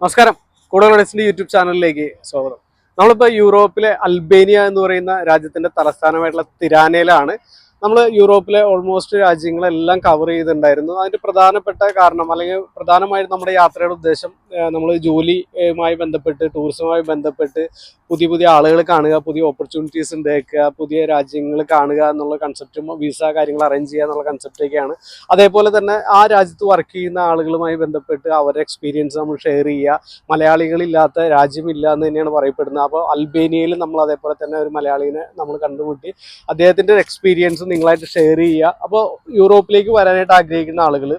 നമസ്കാരം. കൂടുതൽ റേസിന്റെ യൂട്യൂബ് ചാനലിലേക്ക് സ്വാഗതം. നമ്മളിപ്പോൾ യൂറോപ്പിലെ അൽബേനിയ എന്ന് പറയുന്ന രാജ്യത്തിന്റെ തലസ്ഥാനമായിട്ടുള്ള തിരാനയിലാണ് നമ്മൾ യൂറോപ്പിലെ ഓൾമോസ്റ്റ് രാജ്യങ്ങളെല്ലാം കവർ ചെയ്തിട്ടുണ്ടായിരുന്നു. അതിന്റെ പ്രധാനപ്പെട്ട കാരണം അല്ലെങ്കിൽ പ്രധാനമായിട്ട് നമ്മുടെ യാത്രയുടെ ഉദ്ദേശം നമ്മൾ ജോലിയുമായി ബന്ധപ്പെട്ട് ടൂറിസവുമായി ബന്ധപ്പെട്ട് പുതിയ പുതിയ ആളുകൾ കാണുക പുതിയ ഓപ്പർച്യൂണിറ്റീസ് ഉണ്ടാക്കുക പുതിയ രാജ്യങ്ങൾ കാണുക എന്നുള്ള കൺസെപ്റ്റും വിസ കാര്യങ്ങൾ അറേഞ്ച് ചെയ്യുക എന്നുള്ള കൺസെപ്റ്റൊക്കെയാണ് അതേപോലെ തന്നെ ആ രാജ്യത്ത് വർക്ക് ചെയ്യുന്ന ആളുകളുമായി ബന്ധപ്പെട്ട് അവരുടെ എക്സ്പീരിയൻസ് നമ്മൾ ഷെയർ ചെയ്യുക. മലയാളികളില്ലാത്ത രാജ്യമില്ല എന്ന് തന്നെയാണ് പറയപ്പെടുന്നത്. അപ്പോൾ അൽബേനിയയിൽ നമ്മൾ അതേപോലെ തന്നെ ഒരു മലയാളിനെ നമ്മൾ കണ്ടുമുട്ടി. അദ്ദേഹത്തിന്റെ എക്സ്പീരിയൻസ് നിങ്ങളായിട്ട് ഷെയർ ചെയ്യുക. അപ്പോൾ യൂറോപ്പിലേക്ക് വരാനായിട്ട് ആഗ്രഹിക്കുന്ന ആളുകൾ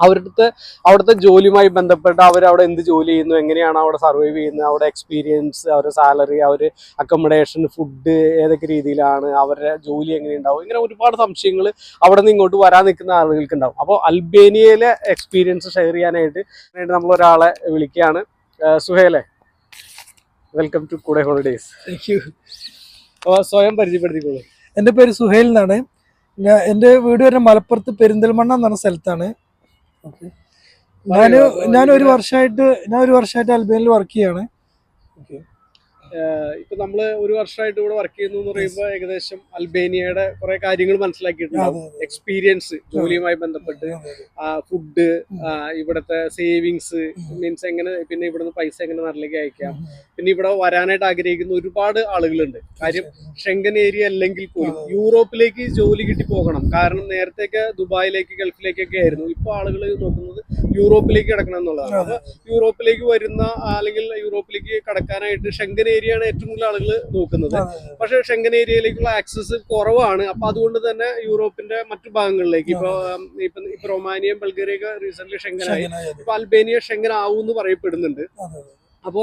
അവരുടെ അവിടുത്തെ ജോലിയുമായി ബന്ധപ്പെട്ട് അവർ അവിടെ എന്ത് ജോലി ചെയ്യുന്നു എങ്ങനെയാണ് അവിടെ സർവൈവ് ചെയ്യുന്നത് അവിടെ എക്സ്പീരിയൻസ് അവരുടെ സാലറി അവർ അക്കോമഡേഷൻ ഫുഡ് ഏതൊക്കെ രീതിയിലാണ് അവരുടെ ജോലി എങ്ങനെയുണ്ടാവും ഇങ്ങനെ ഒരുപാട് സംശയങ്ങൾ അവിടെ നിന്ന് ഇങ്ങോട്ട് വരാൻ നിൽക്കുന്ന ആളുകൾക്ക് ഉണ്ടാവും അപ്പോൾ അൽബേനിയയിലെ എക്സ്പീരിയൻസ് ഷെയർ ചെയ്യാനായിട്ട് നമ്മൾ ഒരാളെ വിളിക്കുകയാണ്. സുഹേലെ welcome to Koode holidays thank you അപ്പോൾ സ്വയം പരിചയപ്പെടുത്തിക്കോളൂ. എന്റെ പേര് സുഹേൽ എന്നാണ്. ഞാൻ എന്റെ വീട് വരുന്ന മലപ്പുറത്ത് പെരിന്തൽമണ്ണ എന്ന് പറഞ്ഞ സ്ഥലത്താണ്. ഓക്കെ. ഞാൻ ഞാൻ ഒരു വർഷമായിട്ട് ഞാൻ ഒരു വർഷമായിട്ട് അൽബേനിൽ വർക്ക് ചെയ്യാണ്. ഓക്കെ. ഇപ്പൊ നമ്മൾ ഒരു വർഷമായിട്ട് ഇവിടെ വർക്ക് ചെയ്യുന്നു എന്ന് പറയുമ്പോൾ ഏകദേശം അൽബേനിയയുടെ കുറെ കാര്യങ്ങൾ അതെ. എക്സ്പീരിയൻസ് ജോലിയുമായി ബന്ധപ്പെട്ട്. ഫുഡ് ഇവിടത്തെ സേവിങ്സ് മീൻസ് എങ്ങനെ പിന്നെ ഇവിടുന്ന് പൈസ എങ്ങനെ നാട്ടിലേക്ക് അയക്കാം. പിന്നെ ഇവിടെ വരാനായിട്ട് ആഗ്രഹിക്കുന്ന ഒരുപാട് ആളുകളുണ്ട്. കാര്യം ഷെങ്കൻ ഏരിയ അല്ലെങ്കിൽ പോലും. യൂറോപ്പിലേക്ക് ജോലി കിട്ടി പോകണം. കാരണം നേരത്തെയൊക്കെ ദുബായിലേക്ക് ഗൾഫിലേക്കൊക്കെ ആയിരുന്നു. ഇപ്പൊ ആളുകൾ നോക്കുന്നത് യൂറോപ്പിലേക്ക് കിടക്കണം എന്നുള്ളതാണ്. അത്. യൂറോപ്പിലേക്ക് വരുന്ന അല്ലെങ്കിൽ യൂറോപ്പിലേക്ക് കടക്കാനായിട്ട് ഷെങ്കൻ ഏരിയയാണ് ഏറ്റവും കൂടുതൽ ആളുകൾ നോക്കുന്നത്. പക്ഷെ ഷെങ്കൻ ഏരിയയിലേക്കുള്ള ആക്സസ് കുറവാണ്. അപ്പൊ അതുകൊണ്ട് തന്നെ യൂറോപ്പിന്റെ മറ്റു ഭാഗങ്ങളിലേക്ക് ഇപ്പൊ ഉം, ഇപ്പൊ റൊമാനിയ ബൾഗേറിയ ഒക്കെ റീസെന്റ് ഷെങ്കനായി, ഇപ്പൊ അൽബേനിയ ഷെങ്കൻ ആവും എന്ന് പറയപ്പെടുന്നുണ്ട് അപ്പോ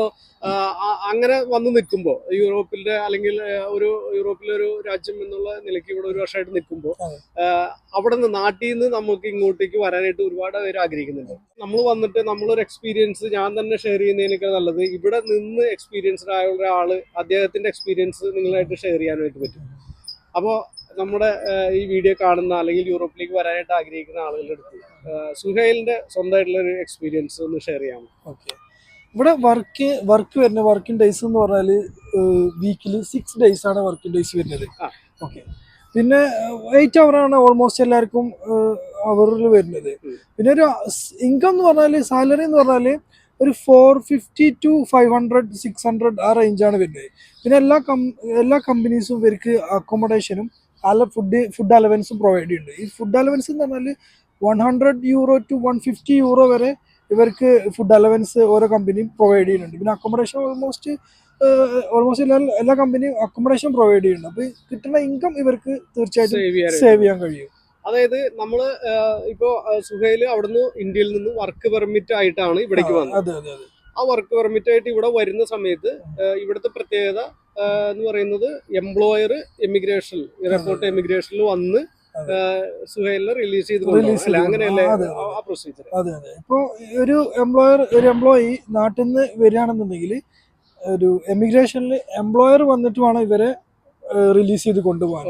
അങ്ങനെ വന്നു നിൽക്കുമ്പോൾ യൂറോപ്പിന്റെ അല്ലെങ്കിൽ ഒരു യൂറോപ്പിലെ ഒരു രാജ്യം എന്നുള്ള നിലയ്ക്ക് ഇവിടെ ഒരു വർഷമായിട്ട് നിൽക്കുമ്പോൾ. അവിടെ നിന്ന് നാട്ടിൽ നിന്ന് നമുക്ക് ഇങ്ങോട്ടേക്ക് വരാനായിട്ട് ഒരുപാട് പേര് ആഗ്രഹിക്കുന്നുണ്ട്. നമ്മൾ വന്നിട്ട് നമ്മളൊരു എക്സ്പീരിയൻസ് ഞാൻ തന്നെ ഷെയർ ചെയ്യുന്നതിനേക്കാൾ നല്ലത് ഇവിടെ നിന്ന് എക്സ്പീരിയൻസ്ഡ് ആയ ഒരാൾ അദ്ദേഹത്തിന്റെ എക്സ്പീരിയൻസ് നിങ്ങളായിട്ട് ഷെയർ ചെയ്യാനായിട്ട് പറ്റും. അപ്പോൾ നമ്മുടെ ഈ വീഡിയോ കാണുന്ന അല്ലെങ്കിൽ യൂറോപ്പിലേക്ക് വരാനായിട്ട് ആഗ്രഹിക്കുന്ന ആളുകളുടെ അടുത്ത് സുഹൈലിന്റെ സ്വന്തമായിട്ടുള്ള ഒരു എക്സ്പീരിയൻസ് ഒന്ന് ഷെയർ ചെയ്യാമോ? ഓക്കെ ഇവിടെ വർക്ക് വർക്ക് വരുന്ന വർക്കിംഗ് ഡേയ്സ് എന്ന് പറഞ്ഞാൽ വീക്കിൽ സിക്സ് ഡേയ്സ് ആണ് വർക്കിംഗ് ഡേയ്സ് വരുന്നത്. ഓക്കെ പിന്നെ എയ്റ്റ് അവർ ആണ് ഓൾമോസ്റ്റ് എല്ലാവർക്കും അവറിൽ വരുന്നത്. പിന്നെ ഒരു ഇൻകം എന്ന് പറഞ്ഞാൽ സാലറി എന്ന് പറഞ്ഞാൽ ഒരു four fifty to five hundred six hundred ആ റേഞ്ചാണ് വരുന്നത്. പിന്നെ എല്ലാ കം എല്ലാ കമ്പനീസും ഇവർക്ക് അക്കോമഡേഷനും അല്ല ഫുഡ് ഫുഡ് അലവൻസും പ്രൊവൈഡ് ചെയ്യുന്നുണ്ട്. ഈ ഫുഡ് അലവൻസ് എന്ന് പറഞ്ഞാൽ one hundred euro to one fifty euro വരെ ഇവർക്ക് ഫുഡ് അലവൻസ് ഓരോ കമ്പനിയും പ്രൊവൈഡ് ചെയ്യുന്നുണ്ട്. പിന്നെ അക്കോമഡേഷൻ ഓൾമോസ്റ്റ് ഓൾമോസ്റ്റ് എല്ലാ എല്ലാ കമ്പനിയും അക്കോമഡേഷൻ പ്രൊവൈഡ് ചെയ്യുന്നുണ്ട്. അപ്പോൾ കിട്ടുന്ന ഇൻകം ഇവർക്ക് തീർച്ചയായിട്ടും സേവ് ചെയ്യാൻ കഴിയും. അതായത് നമ്മൾ ഇപ്പോൾ സുഹൈൽ അവിടുന്ന് ഇന്ത്യയിൽ നിന്ന് വർക്ക് പെർമിറ്റ് ആയിട്ടാണ് ഇവിടേക്ക് വന്നത്. അതെ അതെ അതെ. ആ വർക്ക് പെർമിറ്റ് ആയിട്ട് ഇവിടെ വരുന്ന സമയത്ത് ഇവിടുത്തെ പ്രത്യേകത എന്ന് പറയുന്നത് എംപ്ലോയർ എമിഗ്രേഷൻ എയർപോർട്ട് എമിഗ്രേഷനിൽ വന്ന്. സുഹൈലിനെ റിലീസ് ചെയ്ത് അങ്ങനെയല്ലേ ആ പ്രൊസീജിയർ അതെ. അതെ ഇപ്പോൾ ഒരു എംപ്ലോയർ ഒരു എംപ്ലോയി നാട്ടിൽ നിന്ന് വരികയാണെന്നുണ്ടെങ്കിൽ ഒരു എമിഗ്രേഷനിൽ എംപ്ലോയർ വന്നിട്ട് വേണം ഇവരെ റിലീസ് ചെയ്ത് കൊണ്ടുപോകാൻ.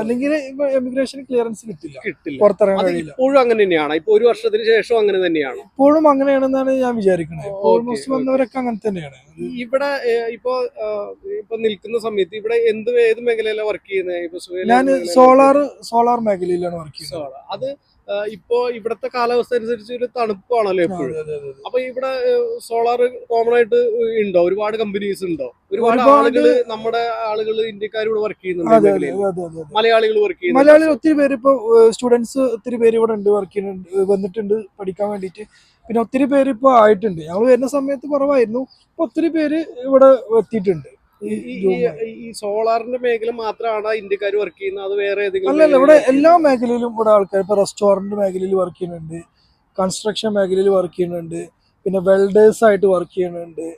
അല്ലെങ്കിൽ എമിഗ്രേഷൻ ക്ലിയറൻസ് കിട്ടില്ല. കിട്ടില്ല. പുറത്തിറങ്ങാൻ കഴിയില്ല. ഇപ്പോഴും അങ്ങനെ തന്നെയാണ്. ഇപ്പൊ ഒരു വർഷത്തിന് ശേഷം അങ്ങനെ തന്നെയാണ്. ഇപ്പോഴും അങ്ങനെയാണെന്നാണ് ഞാൻ വിചാരിക്കുന്നത് ഓൾമോസ്റ്റ് വന്നവരൊക്കെ അങ്ങനെ തന്നെയാണ്. ഇവിടെ ഇപ്പൊ ഇപ്പൊ നിൽക്കുന്ന സമയത്ത് ഇവിടെ എന്ത് ഏത് മേഖലയിലാണ് വർക്ക് ചെയ്യുന്നത് ഞാൻ സോളാർ സോളാർ മേഖലയിലാണ് വർക്ക് ചെയ്യുന്നത്. അത് ഇപ്പോ ഇവിടത്തെ കാലാവസ്ഥ അനുസരിച്ച് ഒരു തണുപ്പാണല്ലോ എപ്പോഴും. അപ്പൊ ഇവിടെ സോളാർ കോമൺ ആയിട്ട് ഉണ്ടോ? ഒരുപാട് കമ്പനീസ് ഉണ്ടോ? ഒരുപാട് ആളുകൾ നമ്മുടെ ആളുകൾ ഇന്ത്യക്കാർ ഇവിടെ വർക്ക് ചെയ്യുന്നുണ്ട്. മലയാളികൾ വർക്ക് ചെയ്യുന്നു മലയാളികൾ ഒത്തിരി പേര് ഇപ്പൊ സ്റ്റുഡൻസ് ഒത്തിരി പേര് ഇവിടെ ഉണ്ട് വർക്ക് ചെയ്യുന്നുണ്ട് വന്നിട്ടുണ്ട് പഠിക്കാൻ വേണ്ടിട്ട് പിന്നെ ഒത്തിരി പേര് ഇപ്പൊ ആയിട്ടുണ്ട്. ഞങ്ങൾ വരുന്ന സമയത്ത് കുറവായിരുന്നു. ഇപ്പൊ ഒത്തിരി പേര് ഇവിടെ എത്തിയിട്ടുണ്ട്. ഈ സോളാറിന്റെ മേഖല മാത്രമാണ് ഇന്ത്യക്കാർ വർക്ക് ചെയ്യുന്നത്? അത് വേറെ ഏതെങ്കിലും അല്ലല്ല ഇവിടെ എല്ലാ മേഖലയിലും ഇവിടെ ആൾക്കാർ ഇപ്പൊ റെസ്റ്റോറന്റ് മേഖലയിൽ വർക്ക് ചെയ്യുന്നുണ്ട് കൺസ്ട്രക്ഷൻ മേഖലയിൽ വർക്ക് ചെയ്യുന്നുണ്ട് പിന്നെ വെൽഡേഴ്സ് ആയിട്ട് വർക്ക് ചെയ്യുന്നുണ്ട്.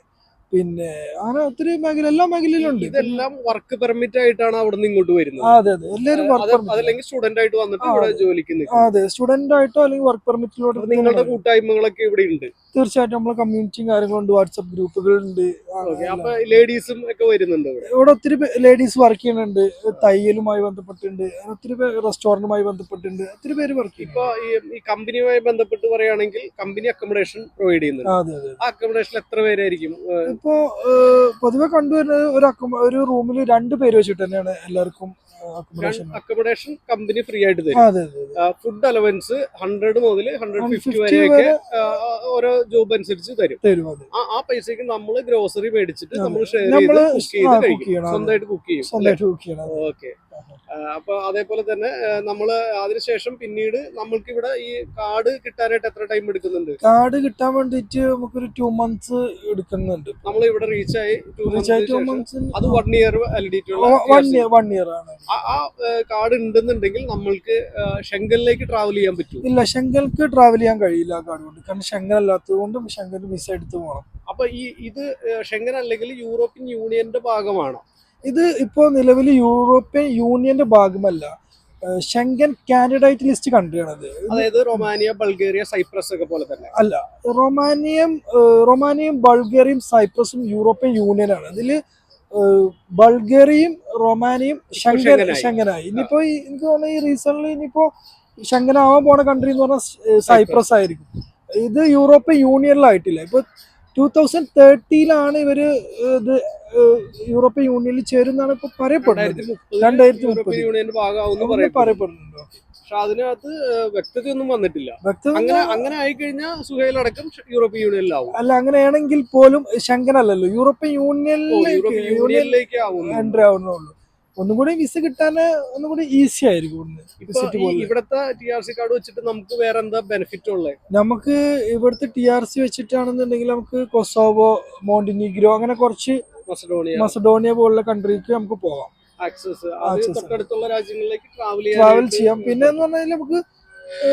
പിന്നെ അങ്ങനെ ഒത്തിരി മേഖല എല്ലാ മേഖലയിലും ഉണ്ട്. ഇതെല്ലാം വർക്ക് പെർമിറ്റ് ആയിട്ടാണ് അവിടെ നിന്ന് ഇങ്ങോട്ട് വരുന്നത്. അതെ അതെ. എല്ലാവരും വർക്ക് അതല്ലെങ്കിൽ സ്റ്റുഡന്റ് ആയിട്ട് വന്നിട്ട് ഇവിടെ. ജോലിക്ക് അതെ സ്റ്റുഡന്റ് ആയിട്ടോ അല്ലെങ്കിൽ വർക്ക് പെർമിറ്റിലോട്ട് നിങ്ങളുടെ കൂട്ടായ്മകളൊക്കെ ഇവിടെ ഉണ്ട്. തീർച്ചയായിട്ടും നമ്മളെ കമ്മ്യൂണിറ്റിയും കാര്യങ്ങളുണ്ട് വാട്സപ്പ് ഗ്രൂപ്പുകളുണ്ട്. അപ്പൊ ലേഡീസും ഒക്കെ വരുന്നുണ്ട് ഇവിടെ. ഒത്തിരി ലേഡീസ് വർക്ക് ചെയ്യുന്നുണ്ട്. തയ്യലുമായി ബന്ധപ്പെട്ടുണ്ട് ഒത്തിരി പേര് റെസ്റ്റോറന്റുമായി ബന്ധപ്പെട്ടുണ്ട് ഒത്തിരി പേര് വർക്ക് ചെയ്യും ഇപ്പൊ ഈ കമ്പനിയുമായി ബന്ധപ്പെട്ട് പറയുകയാണെങ്കിൽ കമ്പനി അക്കോമഡേഷൻ പ്രൊവൈഡ് ചെയ്യുന്നുണ്ട്. അക്കോമഡേഷൻ ആ അക്കോമഡേഷനിൽ എത്ര പേരായിരിക്കും? ഇപ്പോ പൊതുവെ കണ്ടുവരുന്നത് ഒരു ഒരു റൂമിൽ രണ്ട് പേര് വെച്ചിട്ട് തന്നെയാണ് എല്ലാവർക്കും അക്കോമഡേഷൻ കമ്പനി ഫ്രീ ആയിട്ട് തരും. ഫുഡ് അലവൻസ് ഹൺഡ്രഡ് മുതൽ ഹൺഡ്രഡ് ഫിഫ്റ്റി 150 വരെയൊക്കെ ഓരോ ജോബ് അനുസരിച്ച് തരും. ആ പൈസക്ക് നമ്മൾ ഗ്രോസറി മേടിച്ചിട്ട്. നമ്മൾ ഷെയർ ചെയ്ത് കുക്ക് ചെയ്ത് കഴിക്കും. സ്വന്തമായിട്ട് കുക്ക് ചെയ്യും ഓക്കെ. അപ്പൊ അതേപോലെ തന്നെ നമ്മൾ അതിനുശേഷം പിന്നീട് നമ്മൾക്ക് ഇവിടെ ഈ കാർഡ് കിട്ടാനായിട്ട് എത്ര ടൈം എടുക്കുന്നുണ്ട്? കാർഡ് കിട്ടാൻ വേണ്ടിട്ട് നമുക്കൊരു ടു മന്ത്സ് എടുക്കുന്നുണ്ട്. നമ്മൾ ഇവിടെ റീച്ച് ആയി റീച്ച് ആയി ടു മന്ത്സ് അത് one year validity one year one year ആണ്. ആ കാർഡ് ഉണ്ടെന്നുണ്ടെങ്കിൽ നമ്മൾക്ക് ഷെങ്കലിലേക്ക് ട്രാവൽ ചെയ്യാൻ പറ്റും? ഇല്ല ശങ്കൽക്ക് ട്രാവൽ ചെയ്യാൻ കഴിയില്ല ആ കാർഡ് കൊണ്ട്. കാരണം ശങ്കൽ അല്ലാത്തത് കൊണ്ട് ശങ്കൽ വിസ എടുത്ത് പോകണം അപ്പൊ ഈ ഇത് ഷെങ്കൻ അല്ലെങ്കിൽ യൂറോപ്യൻ യൂണിയന്റെ ഭാഗമാണോ? ഇത് ഇപ്പോൾ നിലവിൽ യൂറോപ്യൻ യൂണിയന്റെ ഭാഗമല്ല. ഷെങ്കൻ കാൻഡിഡേറ്റ് ലിസ്റ്റ് കൺട്രിയാണത് അതായത് റൊമാനിയ ബൾഗേറിയ സൈപ്രസ് ഒക്കെ പോലെ തന്നെ. അല്ല റൊമാനിയം റൊമാനിയയും ബൾഗേറിയയും സൈപ്രസും യൂറോപ്യൻ യൂണിയനാണ്. ഇതിൽ ബൾഗേറിയയും റൊമാനിയയും ഷെങ്കൻ ഷെങ്കനായി. ഇനിയിപ്പോ എനിക്ക് തോന്നുന്നു ഈ റീസെന്റ് ഇനിയിപ്പോ ഷെങ്കനാവാൻ പോണ കൺട്രി എന്ന് പറഞ്ഞാൽ സൈപ്രസ് ആയിരിക്കും. ഇത് യൂറോപ്യൻ യൂണിയനിലായിട്ടില്ല. ഇപ്പൊ ടൂ തൗസൻഡ് തേർട്ടിയിലാണ് ഇവർ ഇത് യൂറോപ്യൻ യൂണിയനിൽ ചേരുന്നാണ് ഇപ്പൊ പറയപ്പെടുന്നത്. രണ്ടായിരത്തി മുപ്പത്. യൂണിയന്റെ ഭാഗമാവുന്നു പറയപ്പെടുന്നുണ്ട്? പക്ഷെ അതിനകത്ത് വ്യക്തതയൊന്നും വന്നിട്ടില്ല. അങ്ങനെ അങ്ങനെ ആയിക്കഴിഞ്ഞാൽ സുഹൈലടക്കം യൂറോപ്യൻ യൂണിയനിലാവും. അല്ല അങ്ങനെയാണെങ്കിൽ പോലും ശങ്കനല്ലല്ലോ യൂറോപ്യൻ യൂണിയനിലേക്ക് യൂണിയനിലേക്ക് എൻട്രി ആവുന്നുള്ളൂ. ഒന്നും കൂടി വിസ കിട്ടാൻ ഒന്നും കൂടി ഈസി ആയിരിക്കും ഇവിടുത്തെ ടി ആർ സി കാർഡ് വെച്ചിട്ട് നമുക്ക് വേറെ എന്താ ബെനിഫിറ്റ് ഉള്ളത് നമുക്ക് ഇവിടുത്തെ ടി ആർ സി വെച്ചിട്ടാണെന്നുണ്ടെങ്കിൽ നമുക്ക് കൊസോവോ മോണ്ടിനിഗ്രോ അങ്ങനെ കുറച്ച് മസഡോണിയ മസഡോണിയ പോലുള്ള കൺട്രിക്ക് നമുക്ക് പോവാം ആക്സസ്. തൊട്ടടുത്തുള്ള രാജ്യങ്ങളിലേക്ക് ട്രാവൽ ട്രാവൽ ചെയ്യാം. പിന്നെ എന്ന് പറഞ്ഞാൽ നമുക്ക്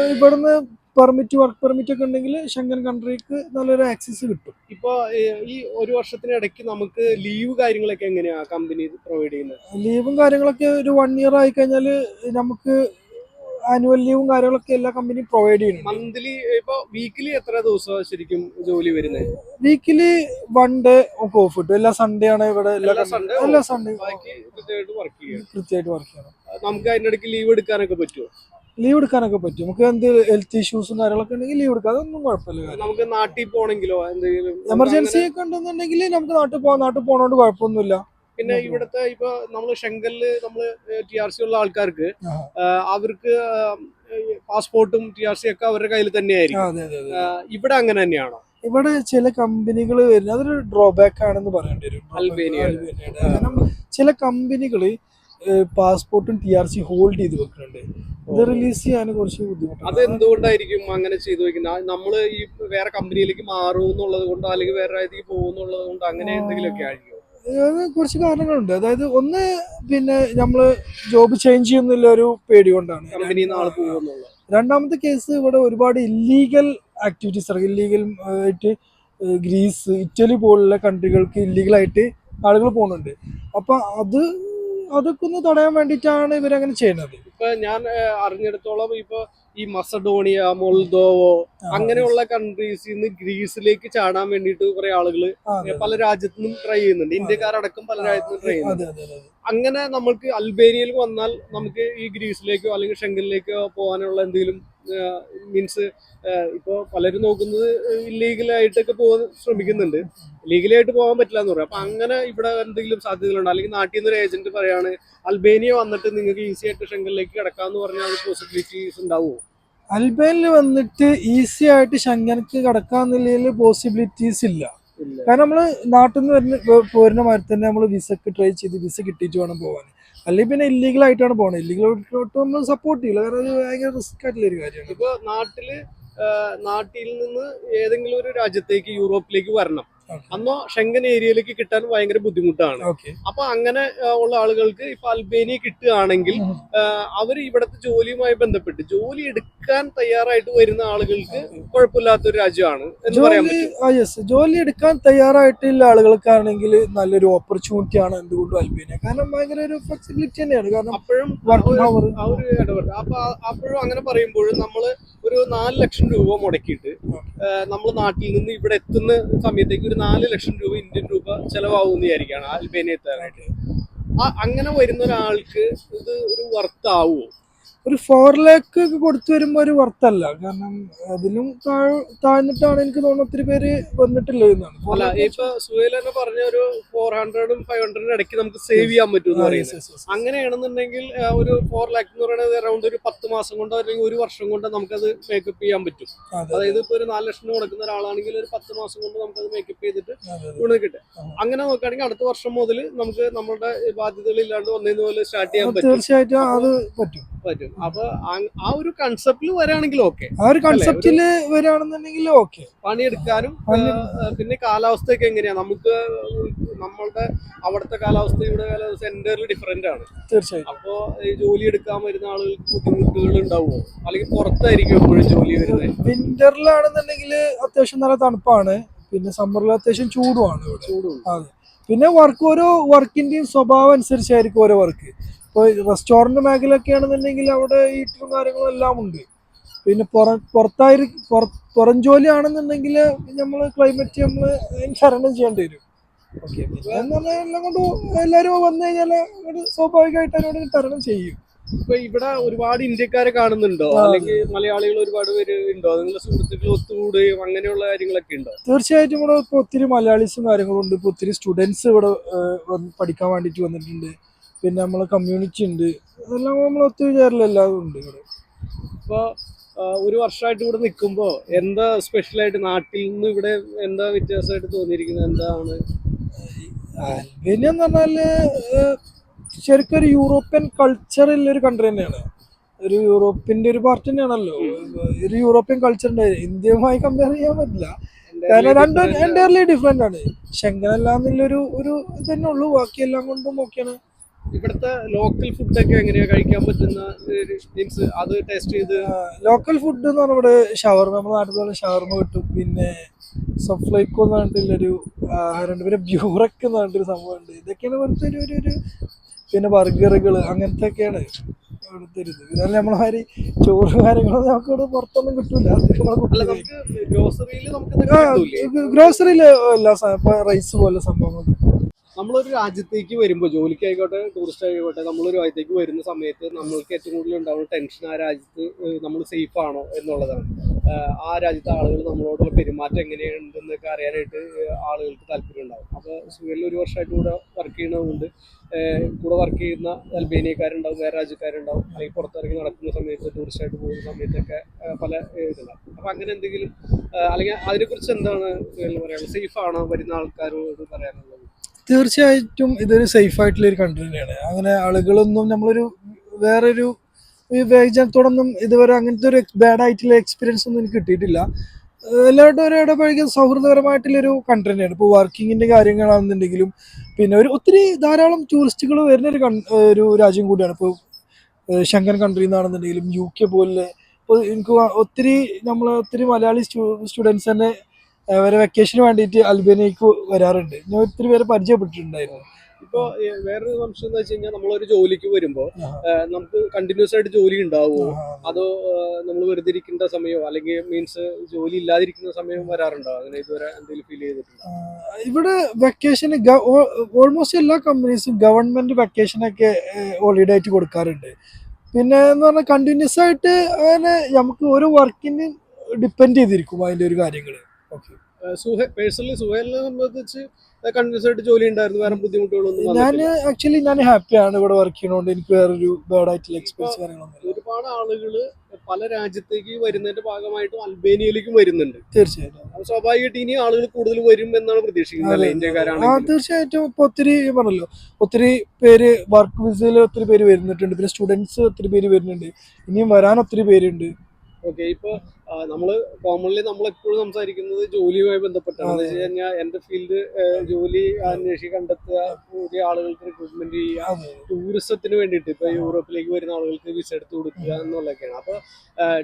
ഇവിടുന്ന് പെർമിറ്റ് വർക്ക് പെർമിറ്റ് ഒക്കെ ഉണ്ടെങ്കിൽ ശങ്കൻ കൺട്രിക്ക് നല്ലൊരു ആക്സസ് കിട്ടും. ഇപ്പോൾ ഈ ഒരു വർഷത്തിനിടയ്ക്ക് നമുക്ക് ലീവ് കാര്യങ്ങളൊക്കെ എങ്ങനെയാ കമ്പനി പ്രൊവൈഡ് ചെയ്യുന്നത്? ലീവും കാര്യങ്ങളൊക്കെ ഒരു വൺ ഇയർ ആയി കഴിഞ്ഞാൽ നമുക്ക് ആനുവൽ ലീവും കാര്യങ്ങളൊക്കെ എല്ലാ കമ്പനിയും പ്രൊവൈഡ് ചെയ്യുന്നു മന്ത്ലി ഇപ്പോൾ വീക്കിലി എത്ര ദിവസം ശരിക്കും ജോലി വരുന്നത്? വീക്കിലി വൺ ഡേ ഒക്കെ ഓഫ് കിട്ടും. എല്ലാ സൺഡേ ആണ് ഇവിടെ എല്ലാ സൺഡേ എല്ലാ. സൺഡേ കൃത്യമായിട്ട് വർക്ക് ചെയ്യും. കൃത്യമായിട്ട് വർക്ക് ചെയ്യണം. നമുക്ക് അതിന്റെ ഇടയ്ക്ക് ലീവ് എടുക്കാനൊക്കെ പറ്റുമോ? ലീവ് എടുക്കാനൊക്കെ പറ്റും. നമുക്ക് എന്ത് ഹെൽത്ത് ഇഷ്യൂസും കാര്യങ്ങളൊക്കെ ഉണ്ടെങ്കിൽ ലീവ് എടുക്കാം. അതൊന്നും കുഴപ്പമില്ല. നമുക്ക് നാട്ടിൽ പോകണമെങ്കിലോ എന്തെങ്കിലും എമർജൻസി ഒക്കെ ഉണ്ടെന്നുണ്ടെങ്കിൽ നമുക്ക് നാട്ടിൽ പോകാം നാട്ടിൽ പോകണോണ്ട് കുഴപ്പമൊന്നുമില്ല. പിന്നെ ഇവിടുത്തെ ഇപ്പൊ നമ്മൾ ഷെങ്കലിൽ നമ്മൾ ടി ആർ സി ഉള്ള ആൾക്കാർക്ക് അവർക്ക് പാസ്പോർട്ടും ടി ആർ സി ഒക്കെ അവരുടെ കയ്യിൽ തന്നെയായിരിക്കും. ഇവിടെ അങ്ങനെ തന്നെയാണോ? ഇവിടെ ചില കമ്പനികൾ വരുന്നത് അതൊരു ഡ്രോബാക്ക് ആണെന്ന് പറയേണ്ടി വരും. അൽബേനിയ. ചില കമ്പനികൾ പാസ്പോർട്ടും ടി ആർ സി ഹോൾഡ് ചെയ്ത് വെക്കുന്നുണ്ട്. ഇത് റിലീസ് ചെയ്യാൻ കുറച്ച് അത് ബുദ്ധിമുട്ടാണ് എന്തുകൊണ്ടായിരിക്കും അങ്ങനെ ചെയ്തു വെക്കുന്നത്? നമ്മൾ ഈ വേറെ കമ്പനിയിലേക്ക് മാറും എന്നുള്ളത് കൊണ്ടോ അല്ലെങ്കിൽ വേറെ രാജ്യത്തേക്ക് പോകുന്നുള്ളത് കൊണ്ടോ അങ്ങനെ എന്തെങ്കിലുമൊക്കെ ആയിരിക്കും അത് കുറച്ച് കാരണങ്ങളുണ്ട്. അതായത് ഒന്ന് പിന്നെ നമ്മൾ ജോബ് ചേഞ്ച് ചെയ്യുന്നില്ല ഒരു പേടി കൊണ്ടാണ്. പോകുന്നുള്ളത് രണ്ടാമത്തെ കേസ് ഇവിടെ ഒരുപാട് ഇല്ലീഗൽ ആക്ടിവിറ്റീസ് ഇറങ്ങി. ഇല്ലീഗൽ ആയിട്ട് ഗ്രീസ് ഇറ്റലി പോലുള്ള കൺട്രികൾക്ക് ഇല്ലീഗലായിട്ട് ആളുകൾ പോകുന്നുണ്ട്. അപ്പൊ അത് അതൊക്കെ ഒന്ന് തടയാൻ വേണ്ടിയിട്ടാണ് ഇവരങ്ങനെ ചെയ്യുന്നത്. ഇപ്പൊ ഞാൻ അറിഞ്ഞെടുത്തോളം ഇപ്പൊ ഈ മസഡോണിയ മൊൾദോവോ അങ്ങനെയുള്ള കൺട്രീസിൽ നിന്ന് ഗ്രീസിലേക്ക് ചാടാൻ വേണ്ടിയിട്ട് കുറെ ആളുകൾ പല രാജ്യത്തു നിന്നും ട്രൈ ചെയ്യുന്നുണ്ട്. ഇന്ത്യക്കാരടക്കം പല രാജ്യത്തു നിന്നും ട്രൈ ചെയ്യുന്നുണ്ട്. അങ്ങനെ നമ്മൾക്ക് അൽബേനിയയിൽ വന്നാൽ നമുക്ക് ഈ ഗ്രീസിലേക്കോ അല്ലെങ്കിൽ ഷെങ്കലിലേക്കോ പോകാനുള്ള എന്തെങ്കിലും മീൻസ് ഇപ്പോൾ പലരും നോക്കുന്നത് ഇല്ലീഗലായിട്ടൊക്കെ പോകാൻ ശ്രമിക്കുന്നുണ്ട്. ലീഗലായിട്ട് പോകാൻ പറ്റില്ല എന്ന് പറയാം. അപ്പം അങ്ങനെ ഇവിടെ എന്തെങ്കിലും സാധ്യതകളുണ്ടോ? അല്ലെങ്കിൽ നാട്ടിൽ നിന്ന് ഒരു ഏജന്റ് പറയാണ് അൽബേനിയ വന്നിട്ട് നിങ്ങൾക്ക് ഈസി ആയിട്ട് ഷെങ്കലിലേക്ക് കിടക്കാമെന്ന് പറഞ്ഞാൽ പോസിബിലിറ്റീസ് ഉണ്ടാവുമോ? അൽബേനിൽ വന്നിട്ട് ഈസി ആയിട്ട് ശങ്കനക്ക് കടക്കാന്നുള്ളതിൽ പോസിബിലിറ്റീസ് ഇല്ല. കാരണം നമ്മൾ നാട്ടിൽ നിന്ന് വരുന്ന പോരുന്ന മാതിരി തന്നെ നമ്മൾ വിസക്ക് ട്രൈ ചെയ്ത് വിസ കിട്ടിയിട്ട് വേണം പോകാൻ അല്ലെങ്കിൽ പിന്നെ ഇല്ലീഗൽ ആയിട്ടാണ് പോകുന്നത് ഇല്ലീഗൽ ആയിട്ട് നമ്മൾ സപ്പോർട്ട് ചെയ്യില്ല. കാരണം അത് ഭയങ്കര റിസ്ക് ആയിട്ടുള്ള ഒരു കാര്യമാണ്. ഇപ്പൊ നാട്ടിൽ നാട്ടിൽ നിന്ന് ഏതെങ്കിലും ഒരു രാജ്യത്തേക്ക് യൂറോപ്പിലേക്ക് വരണം. അന്നോ ഷെങ്കൻ ഏരിയയിലേക്ക് കിട്ടാൻ ഭയങ്കര ബുദ്ധിമുട്ടാണ്. അപ്പൊ അങ്ങനെ ഉള്ള ആളുകൾക്ക് ഇപ്പൊ അൽബേനിയ കിട്ടുകയാണെങ്കിൽ അവർ ഇവിടുത്തെ ജോലിയുമായി ബന്ധപ്പെട്ട് ജോലി എടുക്കാൻ തയ്യാറായിട്ട് വരുന്ന ആളുകൾക്ക് കുഴപ്പമില്ലാത്ത ഒരു രാജ്യമാണ് എന്ന് പറയാൻ ജോലി പറ്റും ജോലി എടുക്കാൻ തയ്യാറായിട്ടുള്ള ആളുകൾക്കാണെങ്കിൽ നല്ലൊരു ഓപ്പർച്യൂണിറ്റി ആണ് എന്തുകൊണ്ടും അൽബേനിയ കാരണം ഭയങ്കര ഒരു ഫ്ലെക്സിബിലിറ്റി തന്നെയാണ്. കാരണം അപ്പോഴും അപ്പോഴും അങ്ങനെ പറയുമ്പോഴും നമ്മൾ ഒരു നാല് ലക്ഷം രൂപ മുടക്കിയിട്ട് നമ്മൾ നാട്ടിൽ നിന്ന് ഇവിടെ എത്തുന്ന സമയത്തേക്ക് ഒരു നാല് ലക്ഷം രൂപ ഇന്ത്യൻ രൂപ ചെലവാകും എന്ന് വിചാരിക്കുകയാണ് അൽബേനിയ എത്താനായിട്ട് ആ- അങ്ങനെ വരുന്ന ഒരാൾക്ക് ഇത് ഒരു വർത്ത് ആവുമോ? ഒരു ഫോർ ലാക്ക് ഒക്കെ കൊടുത്തു വരുമ്പോൾ ഒരു വർത്തല്ല കാരണം അതിലും താഴ്- താഴ്ന്നിട്ടാണ് എനിക്ക് തോന്നുന്നു ഒത്തിരി പേര് വന്നിട്ടില്ല എന്നാണ്. അല്ല lakh ഇപ്പൊ സുഹേൽ തന്നെ പറഞ്ഞ ഒരു ഫോർ ഹൺഡ്രഡും ഫൈവ് ഹൺഡ്രഡിനും ഇടയ്ക്ക് നമുക്ക് സേവ് ചെയ്യാൻ പറ്റും. അങ്ങനെയാണെന്നുണ്ടെങ്കിൽ ഒരു ഫോർ ലാക്ക് എന്ന് പറയുന്നത് അറൗണ്ട് ഒരു പത്ത് മാസം കൊണ്ടോ അല്ലെങ്കിൽ ഒരു വർഷം കൊണ്ടോ നമുക്കത് മേക്കപ്പ് ചെയ്യാൻ പറ്റും. അതായത് ഇപ്പൊ ഒരു നാല് ലക്ഷം കൊടുക്കുന്ന ഒരാളാണെങ്കിൽ ഒരു പത്ത് മാസം കൊണ്ട് നമുക്കത് മേക്കപ്പ് ചെയ്തിട്ട് ഗുണ. ഇവിടെ കിട്ടും അങ്ങനെ നോക്കുകയാണെങ്കിൽ അടുത്ത വർഷം മുതൽ നമുക്ക് നമ്മുടെ ബാധ്യതകൾ ഇല്ലാണ്ട് വന്നതിന് പോലെ സ്റ്റാർട്ട് ചെയ്യാൻ പറ്റും. തീർച്ചയായിട്ടും അത് പറ്റും. പറ്റും. അപ്പൊ ആ- ഒരു കൺസെപ്റ്റിൽ വരാണെങ്കിൽ ഓക്കെ ആ ഒരു കൺസെപ്റ്റിൽ വരികയാണെന്നുണ്ടെങ്കിൽ ഓക്കെ പണിയെടുക്കാനും പിന്നെ കാലാവസ്ഥയൊക്കെ എങ്ങനെയാ? നമുക്ക് നമ്മളുടെ അവിടുത്തെ കാലാവസ്ഥ ഇവിടെ കാലാവസ്ഥ എന്റയർലി ഡിഫറെന്റ് ആണ്. തീർച്ചയായും അപ്പോ ഈ ജോലി എടുക്കാൻ വരുന്ന ആളുകൾക്ക് ബുദ്ധിമുട്ടുകൾ ഉണ്ടാവുമോ? അല്ലെങ്കിൽ പുറത്തായിരിക്കും എപ്പോഴും ജോലി വരുന്നത്? വിന്ററിലാണെന്നുണ്ടെങ്കിൽ അത്യാവശ്യം നല്ല തണുപ്പാണ്. പിന്നെ സമ്മറിൽ അത്യാവശ്യം ചൂടുമാണ് ഇവിടെ. ചൂടും അതെ. പിന്നെ വർക്ക് ഓരോ വർക്കിന്റെയും സ്വഭാവം അനുസരിച്ചായിരിക്കും ഓരോ വർക്ക് ഇപ്പോൾ റെസ്റ്റോറന്റ് മേഖലയൊക്കെയാണെന്നുണ്ടെങ്കിൽ അവിടെ ഹീറ്ററും കാര്യങ്ങളും എല്ലാം ഉണ്ട്. പിന്നെ പുറ പുറത്തായി പുറ- ജോലി ആണെന്നുണ്ടെങ്കിൽ നമ്മൾ ക്ലൈമറ്റ് നമ്മൾ തരണം ചെയ്യേണ്ടി വരും. ഓക്കെ എന്ന് പറഞ്ഞാൽ എല്ലാം കൊണ്ട് എല്ലാവരും വന്നു കഴിഞ്ഞാൽ അങ്ങോട്ട് സ്വാഭാവികമായിട്ട് അതിനോട് തരണം ചെയ്യും. ഇപ്പൊ ഇവിടെ ഒരുപാട് ഇന്ത്യക്കാരെ കാണുന്നുണ്ടോ? അല്ലെങ്കിൽ മലയാളികൾ ഒരുപാട് പേര് ഉണ്ടോ? നിങ്ങളുടെ സുഹൃത്തുക്കൾ ഒത്തുകൂടുകയും അങ്ങനെയുള്ള കാര്യങ്ങളൊക്കെ ഉണ്ടോ? തീർച്ചയായിട്ടും ഇവിടെ ഒത്തിരി മലയാളീസും കാര്യങ്ങളും ഉണ്ട്. ഇപ്പോൾ ഒത്തിരി സ്റ്റുഡൻസ് ഇവിടെ പഠിക്കാൻ വേണ്ടിയിട്ട് വന്നിട്ടുണ്ട്. പിന്നെ നമ്മളെ കമ്മ്യൂണിറ്റി ഉണ്ട്. അതെല്ലാം നമ്മൾ ഒത്തുചേരൽ എല്ലാം ഉണ്ട് ഇവിടെ. അപ്പോൾ ഒരു വർഷമായിട്ട് ഇവിടെ നിൽക്കുമ്പോൾ എന്താ സ്പെഷ്യലായിട്ട് നാട്ടിൽ നിന്ന് ഇവിടെ എന്താ വ്യത്യാസമായിട്ട് തോന്നിയിരിക്കുന്നത്? എന്താണ്? അൽബേനിയ എന്ന് പറഞ്ഞാൽ ശരിക്കും ഒരു യൂറോപ്യൻ കൾച്ചറുള്ള ഒരു കൺട്രി തന്നെയാണ്. ഒരു യൂറോപ്പിന്റെ ഒരു പാർട്ട് തന്നെയാണല്ലോ. ഒരു യൂറോപ്യൻ കൾച്ചർ ഉണ്ട്. ഇന്ത്യയുമായി കമ്പയർ ചെയ്യാൻ പറ്റില്ല. കാരണം രണ്ടും എന്റയർലി ഡിഫറെന്റ് ആണ്. ശങ്കനല്ലാന്നുള്ളൊരു ഒരു ഇതന്നെ തന്നെ ഉള്ളൂ. ബാക്കിയെല്ലാം കൊണ്ടും ഓക്കെയാണ് ഇവിടുത്തെ ലോക്കൽ ഫുഡൊക്കെ എങ്ങനെയാ കഴിക്കാൻ പറ്റുന്ന മീൻസ് അത് ടേസ്റ്റ് ചെയ്ത്? ലോക്കൽ ഫുഡ് എന്ന് പറഞ്ഞാൽ ഇവിടെ ഷവർമ നമ്മുടെ നാട്ടിൽ പോലെ ഷവർമ കിട്ടും. പിന്നെ സഫ്ലൈക്കോ എന്ന് പറഞ്ഞിട്ടുള്ളൊരു ആഹാരമുണ്ട് പിന്നെ ബ്യൂറക്ക് എന്ന് പറഞ്ഞിട്ടൊരു സംഭവമുണ്ട്. ഇതൊക്കെയാണ് ഇവിടുത്തെ ഒരു ഒരു ഒരു പിന്നെ ബർഗറുകൾ അങ്ങനത്തെ ഒക്കെയാണ് ഇവിടുത്തെ ഒരു ഇത്. ഇതല്ല നമ്മളെ ചോറ് കാര്യങ്ങളൊന്നും നമുക്ക് ഇവിടെ പുറത്തൊന്നും കിട്ടില്ല ഗ്രോസറിയിൽ കിട്ടൂലേ? എല്ലാ സാ- ഇപ്പം റൈസ് പോലെ സംഭവങ്ങൾ കിട്ടും. നമ്മളൊരു രാജ്യത്തേക്ക് വരുമ്പോൾ ജോലിക്കായിക്കോട്ടെ ടൂറിസ്റ്റ് ആയിക്കോട്ടെ നമ്മളൊരു രാജ്യത്തേക്ക് വരുന്ന സമയത്ത് നമ്മൾക്ക് ഏറ്റവും കൂടുതൽ ഉണ്ടാവുന്ന ടെൻഷൻ ആ രാജ്യത്ത് നമ്മൾ സേഫ് ആണോ എന്നുള്ളതാണ്. ആ രാജ്യത്തെ ആളുകൾ നമ്മളോടുള്ള പെരുമാറ്റം എങ്ങനെയുണ്ടെന്നൊക്കെ അറിയാനായിട്ട് ആളുകൾക്ക് താല്പര്യം ഉണ്ടാവും. അപ്പോൾ സുഹേലിൽ ഒരു വർഷമായിട്ട് കൂടെ വർക്ക് ചെയ്യുന്നതുകൊണ്ട് ആഹ് കൂടെ വർക്ക് ചെയ്യുന്ന അൽബേനിയക്കാരുണ്ടാവും വേറെ രാജ്യക്കാരുണ്ടാവും. അല്ലെങ്കിൽ പുറത്തിറങ്ങി നടക്കുന്ന സമയത്ത് ടൂറിസ്റ്റ് ആയിട്ട് പോകുന്ന സമയത്തൊക്കെ പല ഇതുണ്ടാവും. അപ്പോൾ അങ്ങനെ എന്തെങ്കിലും അല്ലെങ്കിൽ അതിനെക്കുറിച്ച് എന്താണ് സുഹേലിന് പറയാനുള്ളത്? സേഫ് ആണോ വരുന്ന ആൾക്കാരോട് പറയാനുള്ളത്? തീർച്ചയായിട്ടും ഇതൊരു സേഫ് ആയിട്ടുള്ള ഒരു കൺട്രി തന്നെയാണ്. അങ്ങനെ ആളുകളൊന്നും നമ്മളൊരു വേറൊരു വിവേചനത്തോടൊന്നും ഇതുവരെ അങ്ങനത്തെ ഒരു ബാഡ് ആയിട്ടുള്ള എക്സ്പീരിയൻസ് ഒന്നും എനിക്ക് കിട്ടിയിട്ടില്ല. എല്ലാവരുടെ എല്ലാവരും ഒരു ഇടപഴകിയ സൗഹൃദപരമായിട്ടുള്ളൊരു കൺട്രി തന്നെയാണ്. ഇപ്പോൾ വർക്കിങ്ങിന്റെ കാര്യങ്ങളാണെന്നുണ്ടെങ്കിലും പിന്നെ ഒരു ഒത്തിരി ധാരാളം ടൂറിസ്റ്റുകൾ വരുന്ന ഒരു ഒരു രാജ്യം കൂടിയാണ്. ഇപ്പോൾ ശങ്കൻ കൺട്രി എന്നാണെന്നുണ്ടെങ്കിലും യു കെ പോലെ ഇപ്പോൾ എനിക്ക് ഒത്തിരി നമ്മൾ ഒത്തിരി മലയാളി സ്റ്റുഡൻസ് തന്നെ അവരെ വെക്കേഷന് വേണ്ടിയിട്ട് അൽബേനിയക്ക് വരാറുണ്ട്. ഞാൻ ഒത്തിരി പേരെ പരിചയപ്പെട്ടിട്ടുണ്ടായിരുന്നു. ഇപ്പൊ വേറൊരു സംശയം എന്താ വെച്ച് കഴിഞ്ഞാൽ നമ്മളൊരു ജോലിക്ക് വരുമ്പോ നമുക്ക് കണ്ടിന്യൂസ് ആയിട്ട് ജോലി ഉണ്ടാവുമോ അതോ നമ്മൾ വെറുതെ ഇരിക്കേണ്ട സമയമോ അല്ലെങ്കിൽ മീൻസ് ജോലി ഇല്ലാതിരിക്കുന്ന സമയവും വരാറുണ്ടോ? അങ്ങനെ ഇതുവരെ എന്തെങ്കിലും ഫീൽ ചെയ്തിട്ടുണ്ടോ? ഇവിടെ വെക്കേഷന് ഓൾമോസ്റ്റ് എല്ലാ കമ്പനീസും ഗവൺമെന്റ് വെക്കേഷൻ ഒക്കെ ഹോളിഡേ ആയിട്ട് കൊടുക്കാറുണ്ട്. പിന്നെ എന്ന് പറഞ്ഞാൽ കണ്ടിന്യൂസ് ആയിട്ട് അങ്ങനെ നമുക്ക് ഓരോ വർക്കിന് ഡിപ്പെൻഡ് ചെയ്തിരിക്കും അതിന്റെ ഒരു കാര്യങ്ങൾ പേഴ്സണലി സുഹേലിനെ സംബന്ധിച്ച് കണ്ടിന്യൂസ് ആയിട്ട് ജോലി ഉണ്ടായിരുന്നു. വേറെ ബുദ്ധിമുട്ടുകളൊന്നും ഞാൻ ആക്ച്വലി ഞാൻ ഹാപ്പിയാണ് ഇവിടെ വർക്ക് ചെയ്യണോണ്ട് എനിക്ക് വേറൊരു ബാഡ് ആയിട്ടുള്ള എക്സ്പീരിയൻസ് കാര്യങ്ങളൊന്നും ഒരുപാട് ആളുകൾ പല രാജ്യത്തേക്ക് വരുന്നതിന്റെ ഭാഗമായിട്ട് അൽബേനിയയിലേക്കും വരുന്നുണ്ട്. തീർച്ചയായിട്ടും. സ്വാഭാവികമായിട്ട് ഇനി ആളുകൾ കൂടുതൽ വരും എന്നാണ് പ്രതീക്ഷിക്കുന്നത്. ആ തീർച്ചയായിട്ടും ഇപ്പൊ ഒത്തിരി പറഞ്ഞല്ലോ ഒത്തിരി പേര് വർക്ക് വിസയിൽ ഒത്തിരി പേര് വരുന്നിട്ടുണ്ട് പിന്നെ സ്റ്റുഡൻസ് ഒത്തിരി പേര് വരുന്നുണ്ട്. ഇനിയും വരാൻ ഒത്തിരി പേരുണ്ട്. ഓക്കെ ഇപ്പൊ നമ്മൾ കോമൺലി നമ്മൾ എപ്പോഴും സംസാരിക്കുന്നത് ജോലിയുമായി ബന്ധപ്പെട്ടാണ്. എന്ന് വെച്ച് കഴിഞ്ഞാൽ എന്റെ ഫീൽഡ് ജോലി അന്വേഷിച്ച് കണ്ടെത്തുക പുതിയ ആളുകൾക്ക് റിക്രൂട്ട്മെന്റ് ചെയ്യുക ടൂറിസത്തിന് വേണ്ടിയിട്ട് ഇപ്പൊ യൂറോപ്പിലേക്ക് വരുന്ന ആളുകൾക്ക് വിസ എടുത്ത് കൊടുക്കുക എന്നുള്ളതൊക്കെയാണ്. അപ്പൊ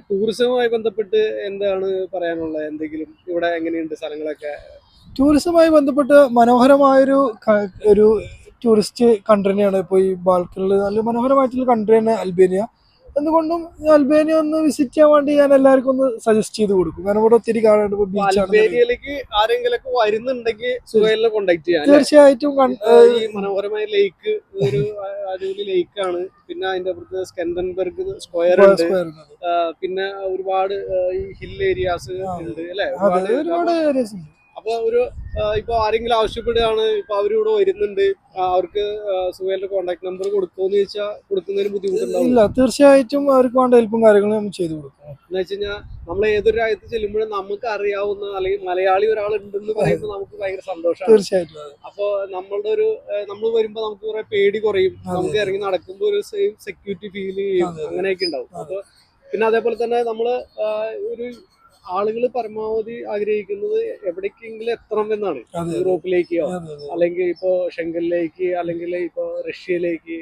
ടൂറിസവുമായി ബന്ധപ്പെട്ട് എന്താണ് പറയാനുള്ളത്? എന്തെങ്കിലും ഇവിടെ എങ്ങനെയുണ്ട് സ്ഥലങ്ങളൊക്കെ? ടൂറിസവുമായി ബന്ധപ്പെട്ട് മനോഹരമായൊരു ഒരു ടൂറിസ്റ്റ് കൺട്രി തന്നെയാണ്. ഇപ്പോൾ ഈ ബാൽക്കണിൽ നല്ല മനോഹരമായിട്ടുള്ള കൺട്രി തന്നെ അൽബേനിയ. എന്തുകൊണ്ടും അൽബേനിയ ഒന്ന് വിസിറ്റ് ചെയ്യാൻ വേണ്ടി ഞാൻ എല്ലാവർക്കും ഒന്ന് സജസ്റ്റ് ചെയ്ത് കൊടുക്കും കാരണം ഇവിടെ ഒത്തിരി ഇപ്പോൾ അൽബേനിയയിലേക്ക് ആരെങ്കിലും ഒക്കെ വരുന്നുണ്ടെങ്കിൽ സുഹൈലിനെ കോണ്ടാക്ട് ചെയ്യാം? തീർച്ചയായിട്ടും ഈ മനോഹരമായ ലേക്ക് ഒരു അടിപൊളി ആണ്. പിന്നെ അതിന്റെ അപ്പുറത്ത് സ്കെൻഡൻബർഗ് സ്ക്വയർ ഉണ്ട് പിന്നെ ഒരുപാട് ഈ ഹിൽ ഏരിയാസ് ഉണ്ട് അല്ലെ ഒരുപാട് areas ഉണ്ട്. അപ്പൊ ഒരു ഇപ്പൊ ആരെങ്കിലും ആവശ്യപ്പെടുകയാണ് ഇപ്പൊ അവരിവിടെ വരുന്നുണ്ട് അവർക്ക് സുഹേലിന്റെ കോണ്ടാക്ട് നമ്പർ കൊടുക്കുമെന്ന് ചോദിച്ചാൽ കൊടുക്കുന്നതിന് ബുദ്ധിമുട്ടുണ്ടാവും. ഇല്ല തീർച്ചയായിട്ടും അവർക്ക് വേണ്ട ഹെൽപ്പും കാര്യങ്ങളും നമ്മൾ ചെയ്തു കൊടുക്കും. എന്ന് വെച്ച് കഴിഞ്ഞാൽ നമ്മൾ ഏതൊരു രാജ്യത്ത് ചെല്ലുമ്പോഴും നമുക്ക് അറിയാവുന്ന അല്ലെങ്കിൽ മലയാളി ഒരാൾ ഉണ്ടെന്ന് പറയുമ്പോൾ നമുക്ക് ഭയങ്കര സന്തോഷമാണ്. തീർച്ചയായിട്ടും. അപ്പോൾ അപ്പൊ നമ്മളുടെ ഒരു നമ്മൾ വരുമ്പോ നമുക്ക് കുറെ പേടി കുറയും. നമുക്ക് ഇറങ്ങി നടക്കുമ്പോ ഒരു സെക്യൂരിറ്റി ഫീൽ ചെയ്യും. അങ്ങനെയൊക്കെ ഉണ്ടാവും. അപ്പോൾ അപ്പൊ പിന്നെ അതേപോലെ തന്നെ നമ്മൾ ഒരു ആളുകൾ പരമാവധി ആഗ്രഹിക്കുന്നത് എവിടേക്കെങ്കിലും എത്തണം എന്നാണ്. യൂറോപ്പിലേക്കോ. അല്ലെങ്കിൽ ഇപ്പോ ഷെങ്കലിലേക്ക് അല്ലെങ്കിൽ ഇപ്പോ റഷ്യയിലേക്ക്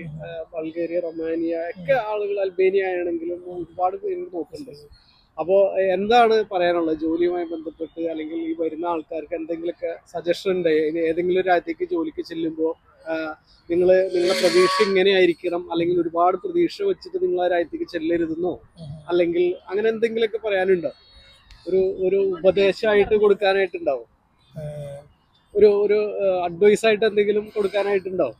ബൾഗേറിയ റൊമാനിയ ഒക്കെ ആളുകൾ അൽബേനിയ ആണെങ്കിലും ഒരുപാട് പേര് നോക്കുന്നുണ്ട്. അപ്പോൾ എന്താണ് പറയാനുള്ളത്? ജോലിയുമായി ബന്ധപ്പെട്ട് അല്ലെങ്കിൽ ഈ വരുന്ന ആൾക്കാർക്ക് എന്തെങ്കിലുമൊക്കെ സജഷൻ ഉണ്ട്? ഏതെങ്കിലും ഒരു രാജ്യത്തേക്ക് ജോലിക്ക് ചെല്ലുമ്പോൾ നിങ്ങൾ നിങ്ങളെ പ്രതീക്ഷ ഇങ്ങനെ ആയിരിക്കണം അല്ലെങ്കിൽ ഒരുപാട് പ്രതീക്ഷ വെച്ചിട്ട് നിങ്ങൾ ആ രാജ്യത്തേക്ക് ചെല്ലരുതെന്നോ? അല്ലെങ്കിൽ അങ്ങനെ എന്തെങ്കിലുമൊക്കെ പറയാനുണ്ടോ? ഒരു ഒരു ഉപദേശമായിട്ട് കൊടുക്കാനായിട്ടുണ്ടാവും. ഒരു ഒരു അഡ്വൈസ് ആയിട്ട് എന്തെങ്കിലും കൊടുക്കാനായിട്ടുണ്ടാവും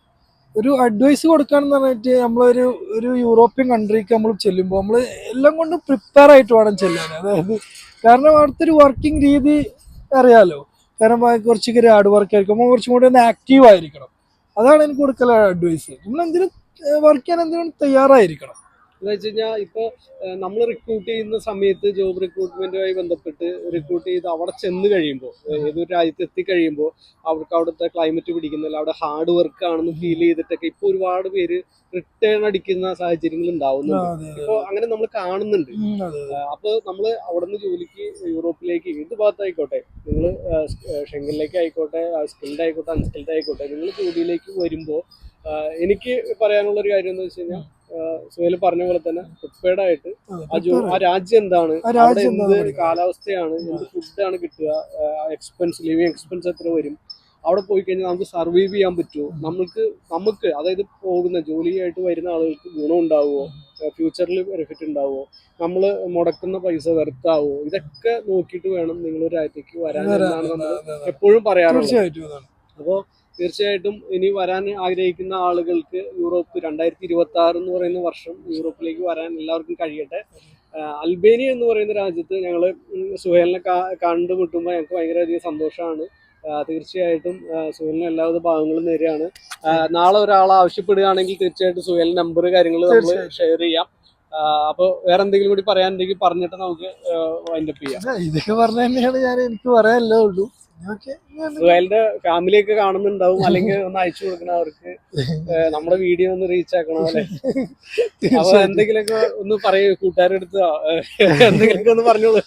ഒരു അഡ്വൈസ് കൊടുക്കാന്ന് പറഞ്ഞിട്ട് നമ്മളൊരു ഒരു യൂറോപ്യൻ കൺട്രിക്ക് നമ്മൾ ചെല്ലുമ്പോൾ നമ്മൾ എല്ലാം കൊണ്ടും പ്രിപ്പയർ ആയിട്ട് വേണം ചെല്ലാൻ. അതായത് കാരണം അവിടുത്തെ ഒരു വർക്കിംഗ് രീതി അറിയാലോ. കാരണം കുറച്ച് ഹാർഡ് വർക്ക് ആയിരിക്കും. നമ്മൾ കുറച്ചും കൂടി ഒന്ന് ആക്റ്റീവ് ആയിരിക്കണം. അതാണ് എനിക്ക് കൊടുക്കല അഡ്വൈസ് നമ്മൾ എന്തിനും വർക്ക് ചെയ്യാൻ എന്തിനും തയ്യാറായിരിക്കണം. എന്ന് വെച്ച് കഴിഞ്ഞാൽ ഇപ്പൊ നമ്മൾ റിക്രൂട്ട് ചെയ്യുന്ന സമയത്ത് ജോബ് റിക്രൂട്ട്മെന്റുമായി ബന്ധപ്പെട്ട് റിക്രൂട്ട് ചെയ്ത് അവിടെ ചെന്ന് കഴിയുമ്പോൾ ഏതൊരു രാജ്യത്ത് എത്തിക്കഴിയുമ്പോൾ അവർക്ക് അവിടുത്തെ ക്ലൈമറ്റ് പിടിക്കുന്നില്ല അവിടെ ഹാർഡ് വർക്ക് ആണെന്ന് ഫീൽ ചെയ്തിട്ടൊക്കെ ഇപ്പൊ ഒരുപാട് പേര് റിട്ടേൺ അടിക്കുന്ന സാഹചര്യങ്ങൾ ഉണ്ടാവുന്നുണ്ട്. അതെ ഇപ്പൊ അങ്ങനെ നമ്മൾ കാണുന്നുണ്ട്. ഉം, അതെ അതെ. അപ്പൊ നമ്മൾ അവിടെ നിന്ന് ജോലിക്ക് യൂറോപ്പിലേക്ക് ഏത് ഭാഗത്തായിക്കോട്ടെ നിങ്ങൾ ഷെങ്കിലേക്ക് ആയിക്കോട്ടെ സ്കിൽഡ് ആയിക്കോട്ടെ അൺസ്കിൽഡ് ആയിക്കോട്ടെ നിങ്ങൾ ജോലിയിലേക്ക് വരുമ്പോൾ എനിക്ക് പറയാനുള്ള ഒരു കാര്യം എന്ന് വെച്ച് കഴിഞ്ഞാൽ സുഹേൽ പറഞ്ഞ പോലെ തന്നെ പ്രിപ്പയർഡ് ആയിട്ട് ആ രാജ്യം എന്താണ്? അവിടെ എന്ത്. കാലാവസ്ഥയാണ്? എന്ത് ഫുഡാണ് കിട്ടുക? എക്സ്പെൻസ് ലിവിങ് എക്സ്പെൻസ് എത്ര വരും? അവിടെ പോയി കഴിഞ്ഞാൽ നമുക്ക് സർവൈവ് ചെയ്യാൻ പറ്റുമോ? നമുക്ക് നമുക്ക് അതായത് പോകുന്ന ജോലിയായിട്ട് വരുന്ന ആളുകൾക്ക് ഗുണം ഉണ്ടാവുമോ? ഫ്യൂച്ചറിൽ ബെനിഫിറ്റ് ഉണ്ടാവുമോ? നമ്മൾ മുടക്കുന്ന പൈസ വെറുത്താവോ? ഇതൊക്കെ നോക്കിയിട്ട് വേണം നിങ്ങൾ ഒരു രാജ്യത്തേക്ക് വരാൻ. എന്നാണ് നമ്മൾ. എപ്പോഴും പറയാറുള്ളത്. അപ്പോൾ തീർച്ചയായിട്ടും ഇനി വരാൻ ആഗ്രഹിക്കുന്ന ആളുകൾക്ക് യൂറോപ്പ് രണ്ടായിരത്തി ഇരുപത്തി ആറ് എന്ന് പറയുന്ന വർഷം യൂറോപ്പിലേക്ക് വരാൻ എല്ലാവർക്കും കഴിയട്ടെ. അൽബേനിയ എന്ന് പറയുന്ന രാജ്യത്ത് ഞങ്ങൾ സുഹേലിനെ കണ്ടുമുട്ടുമ്പോൾ ഞങ്ങൾക്ക് ഭയങ്കരധികം സന്തോഷമാണ്. തീർച്ചയായിട്ടും സുഹേലിന് എല്ലാവിധ ഭാഗങ്ങളും നേരെയാണ്. നാളെ ഒരാൾ ആവശ്യപ്പെടുകയാണെങ്കിൽ തീർച്ചയായിട്ടും സുഹേൽ നമ്പർ കാര്യങ്ങൾ നമ്മൾ ഷെയർ ചെയ്യാം. അപ്പോൾ വേറെ എന്തെങ്കിലും കൂടി പറയാനുണ്ടെങ്കിൽ പറഞ്ഞിട്ട് നമുക്ക് വൈൻഡപ്പ് ചെയ്യാം. ഇതൊക്കെ പറഞ്ഞു തന്നെയാണ് ഞാൻ എനിക്ക് പറയാനല്ലേ ഉള്ളൂ. ഓക്കെ. ഫാമിലി ഒക്കെ കാണുന്നുണ്ടാവും. അല്ലെങ്കിൽ ഒന്ന് അയച്ചു കൊടുക്കണം അവർക്ക്. നമ്മുടെ വീഡിയോ ഒന്ന് റീച്ച് ആക്കണോ അല്ലെ? അപ്പൊ എന്തെങ്കിലുമൊക്കെ ഒന്ന് പറയൂ. കൂട്ടുകാരെടുത്ത് എന്തെങ്കിലുമൊക്കെ ഒന്ന് പറഞ്ഞോളൂ.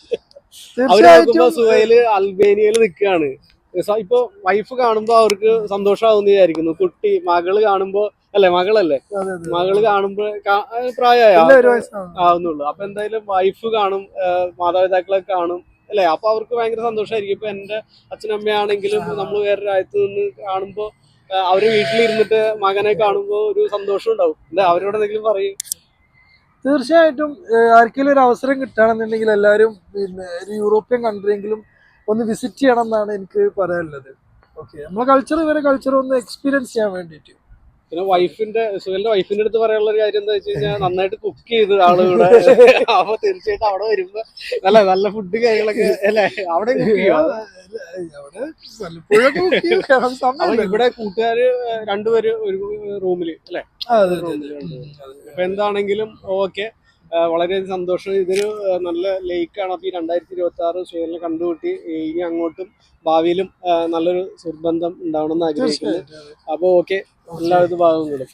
അവർ നോക്കുമ്പോ തീർച്ചയായിട്ടും സുഹേൽ അൽബേനിയയിൽ നിൽക്കുകയാണ്. ഇപ്പൊ വൈഫ് കാണുമ്പോ അവർക്ക് സന്തോഷമാവുന്ന വിചാരിക്കുന്നു. കുട്ടി മകൾ കാണുമ്പോ അല്ലെ മകളല്ലേ. മകൾ കാണുമ്പോ പ്രായമായ ആവുന്നുള്ളൂ. അപ്പൊ എന്തായാലും വൈഫ് കാണും മാതാപിതാക്കളെ കാണും. അല്ലെ? അപ്പൊ അവർക്ക് ഭയങ്കര സന്തോഷമായിരിക്കും ഇപ്പൊ എന്റെ അച്ഛനമ്മയാണെങ്കിലും നമ്മൾ വേറെ രാജ്യത്ത് നിന്ന് കാണുമ്പോ ഏഹ് അവർ വീട്ടിലിരുന്നിട്ട് മകനെ കാണുമ്പോ ഒരു സന്തോഷം ഉണ്ടാവും. അല്ലെ? അവരോട് എന്തെങ്കിലും പറയും. തീർച്ചയായിട്ടും ആർക്കെങ്കിലും ഒരു അവസരം കിട്ടുകയാണെന്നുണ്ടെങ്കിൽ എല്ലാവരും പിന്നെ ഒരു യൂറോപ്യൻ കൺട്രിയെങ്കിലും ഒന്ന് വിസിറ്റ് ചെയ്യണം എന്നാണ് എനിക്ക് പറയാനുള്ളത്. ഓക്കെ. നമ്മളെ കൾച്ചർ ഇവരെ കൾച്ചർ ഒന്ന് എക്സ്പീരിയൻസ് ചെയ്യാൻ വേണ്ടിയിട്ട്. പിന്നെ വൈഫിന്റെ സുഹലിന്റെ വൈഫിന്റെ അടുത്ത് പറയാനുള്ള ഒരു കാര്യം എന്താ വെച്ച് കഴിഞ്ഞാൽ നന്നായിട്ട് കുക്ക് ചെയ്ത് ആളുകൂടെ അപ്പൊ തീർച്ചയായിട്ടും അവിടെ വരുമ്പോ നല്ല നല്ല ഫുഡ് കാര്യങ്ങളൊക്കെ അല്ലെ? അവിടെ. ഇവിടെ കൂട്ടുകാര് രണ്ടുപേര് ഒരു റൂമിൽ അല്ലെ? റൂമിൽ അപ്പൊ എന്താണെങ്കിലും ഓക്കെ വളരെയധികം സന്തോഷം. ഇതൊരു നല്ല ലേക്കാണ് അപ്പോൾ ഈ രണ്ടായിരത്തി ഇരുപത്തി ആറ് സുഹേലിനെ കണ്ടുകൂട്ടി ഇനി അങ്ങോട്ടും ഭാവിയിലും നല്ലൊരു സുബന്ധം ഉണ്ടാവണമെന്ന് ആഗ്രഹിക്കുന്നു. അപ്പോൾ ഓക്കെ. എല്ലാവിധ ഭാഗങ്ങളും.